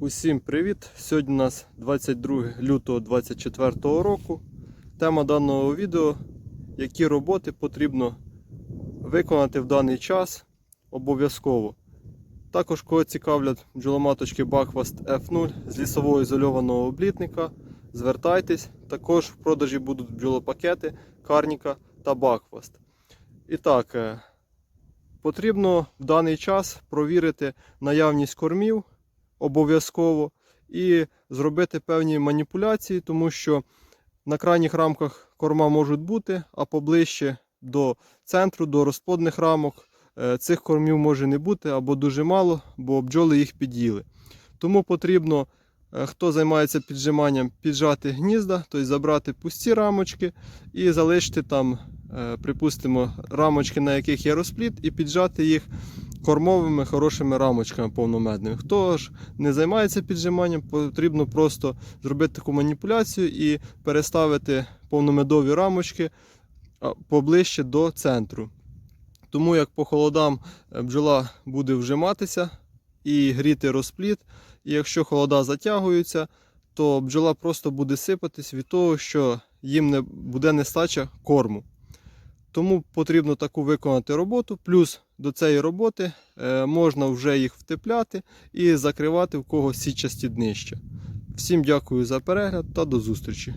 Усім привіт! Сьогодні у нас 22 лютого 2024 року. Тема даного відео які роботи потрібно виконати в даний час обов'язково. Також кого цікавлять бджоломаточки Бахваст F0 з лісового ізольованого облітника, звертайтесь. Також в продажі будуть бджолопакети, карніка та Бахваст. І так, е, потрібно в даний час провірити наявність кормів обов'язково і зробити певні маніпуляції, тому що на крайніх рамках корма можуть бути, а поближче до центру, до розплодних рамок е, цих кормів може не бути або дуже мало, бо бджоли їх під'їли. Тому потрібно, е, хто займається піджиманням, піджати гнізда, тобто забрати пусті рамочки і залишити там, е, припустимо, рамочки, на яких є розплід, і піджати їх кормовими хорошими рамочками повномедними. Хто ж не займається піджиманням, потрібно просто зробити таку маніпуляцію і переставити повномедові рамочки поближче до центру. Тому як по холодам е, бджола буде вжиматися і гріти розплід, і якщо холода затягуються, то бджола просто буде сипатись від того, що їм не буде нестача корму. Тому потрібно таку виконати роботу. Плюс до цієї роботи е, можна вже їх втепляти і закривати в когось січасті днища. Всім дякую за перегляд та до зустрічі!